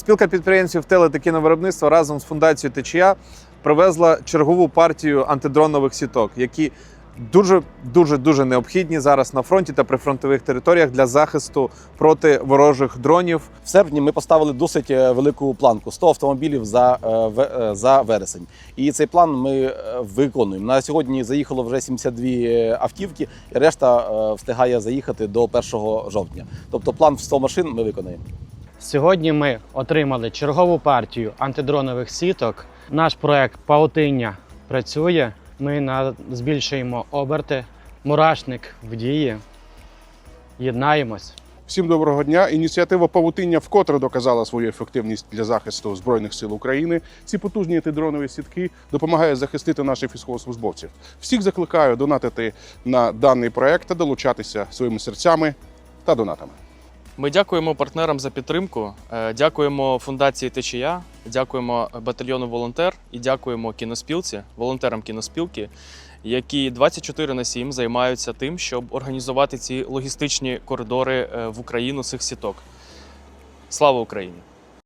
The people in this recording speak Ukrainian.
Спілка підприємців теле та кіновиробництва разом з фундацією Течія привезла чергову партію антидронових сіток, які дуже дуже дуже необхідні зараз на фронті та прифронтових територіях для захисту проти ворожих дронів. В серпні ми поставили досить е, велику планку 100 автомобілів за, е, е, за вересень. І цей план ми виконуємо. На сьогодні заїхало вже 72 автівки, і решта встигає заїхати до 1 жовтня. Тобто план в 100 машин ми виконаємо. Сьогодні ми отримали чергову партію антидронових сіток. Наш проект Паутиння працює. Ми збільшуємо оберти. Мурашник в дії. Єднаємось. Всім доброго дня. Ініціатива павутиння вкотре доказала свою ефективність для захисту збройних сил України. Ці потужні антидронові сітки допомагають захистити наших військовослужбовців. Всіх закликаю донатити на даний проект та долучатися своїми серцями та донатами. Ми дякуємо партнерам за підтримку. е, Дякуємо фундації Течія, дякуємо батальйону Волонтер і дякуємо кіноспілці, волонтерам кіноспілки, які 24 на 7 займаються тим, щоб організувати ці логістичні коридори е, в Україну цих сіток. Слава Україні!